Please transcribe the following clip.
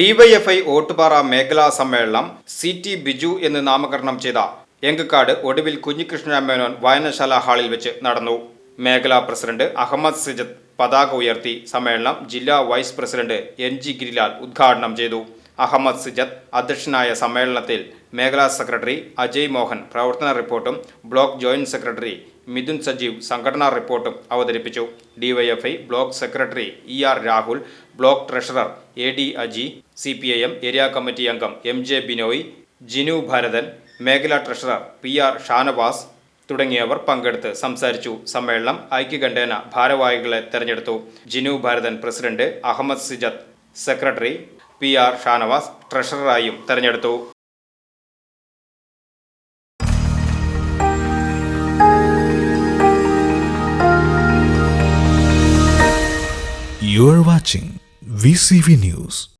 DYFI Ottupara മേഖലാ സമ്മേളനം C T Biju എന്ന് നാമകരണം ചെയ്ത എങ്കക്കാട് ഒടുവിൽ കുഞ്ഞികൃഷ്ണ മേനോൻ വായനശാല ഹാളിൽ വെച്ച് നടന്നു. മേഖലാ പ്രസിഡന്റ് അഹമ്മദ് സിജത്ത് പതാക ഉയർത്തി സമ്മേളനം ജില്ലാ vice president N G Girilal ഉദ്ഘാടനം ചെയ്തു. അഹമ്മദ് സിജത്ത് അധ്യക്ഷനായ സമ്മേളനത്തിൽ മേഖലാ സെക്രട്ടറി അജയ് മോഹൻ പ്രവർത്തന റിപ്പോർട്ടും block joint secretary Mithun Sajeev സംഘടനാ റിപ്പോർട്ടും അവതരിപ്പിച്ചു. DYFI block secretary E R Rahul block treasurer A D Aji C P I M area committee അംഗം എം ജെ ബിനോയ് ജിനു ഭരതൻ മേഖലാ ട്രഷറർ പി ആർ ഷാനവാസ് തുടങ്ങിയവർ പങ്കെടുത്ത് സംസാരിച്ചു. സമ്മേളനം ഐക്യകണ്ഠേന ഭാരവാഹികളെ തെരഞ്ഞെടുത്തു. Jinu Bharathan president Ahammed Sijath secretary P R Shanavas ട്രഷററായും തെരഞ്ഞെടുത്തു You are watching VCV News.